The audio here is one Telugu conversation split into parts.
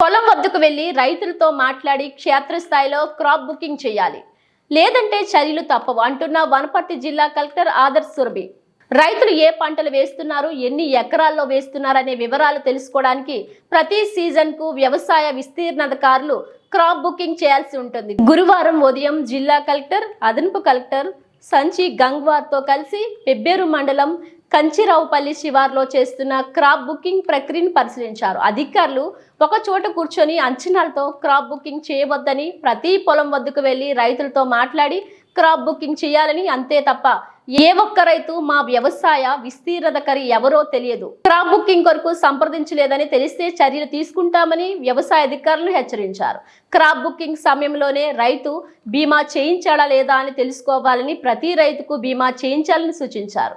పొలం వద్దకు వెళ్ళి రైతులతో మాట్లాడి క్షేత్రస్థాయిలో క్రాప్ బుకింగ్ చేయాలి. లేదంటే చర్యలు తప్పవు అంటున్న వనపర్తి జిల్లా కలెక్టర్ ఆదర్శ్ సురభి. రైతులు ఏ పంటలు వేస్తున్నారు ఎన్ని ఎకరాల్లో వేస్తున్నారనే వివరాలు తెలుసుకోవడానికి ప్రతి సీజన్కు వ్యవసాయ విస్తీర్ణాధికారులు క్రాప్ బుకింగ్ చేయాల్సి ఉంటుంది. గురువారం ఉదయం జిల్లా కలెక్టర్ అదనపు కలెక్టర్ సంచి గంగ్వార్తో కలిసి పెబ్బేరు మండలం కంచిరావుపల్లి శివార్లో చేస్తున్న క్రాప్ బుకింగ్ ప్రక్రియను పరిశీలించారు. అధికారులు ఒక చోట కూర్చొని అంచనాలతో క్రాప్ బుకింగ్ చేయవద్దని ప్రతి పొలం వద్దకు వెళ్ళి రైతులతో మాట్లాడి క్రాప్ బుకింగ్ చేయాలని అంతే తప్ప ఏ ఒక్క రైతు మా వ్యవసాయ విస్తీర్ణతకరి ఎవరో తెలియదు. క్రాప్ బుకింగ్ కొరకు సంప్రదించలేదని తెలిస్తే చర్యలు తీసుకుంటామని వ్యవసాయ అధికారులు హెచ్చరించారు. క్రాప్ బుకింగ్ సమయంలోనే రైతు బీమా చేయించాడా లేదా అని తెలుసుకోవాలని ప్రతి రైతుకు బీమా చేయించాలని సూచించారు.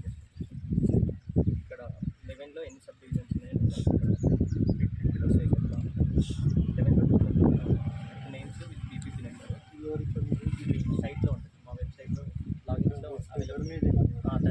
आता है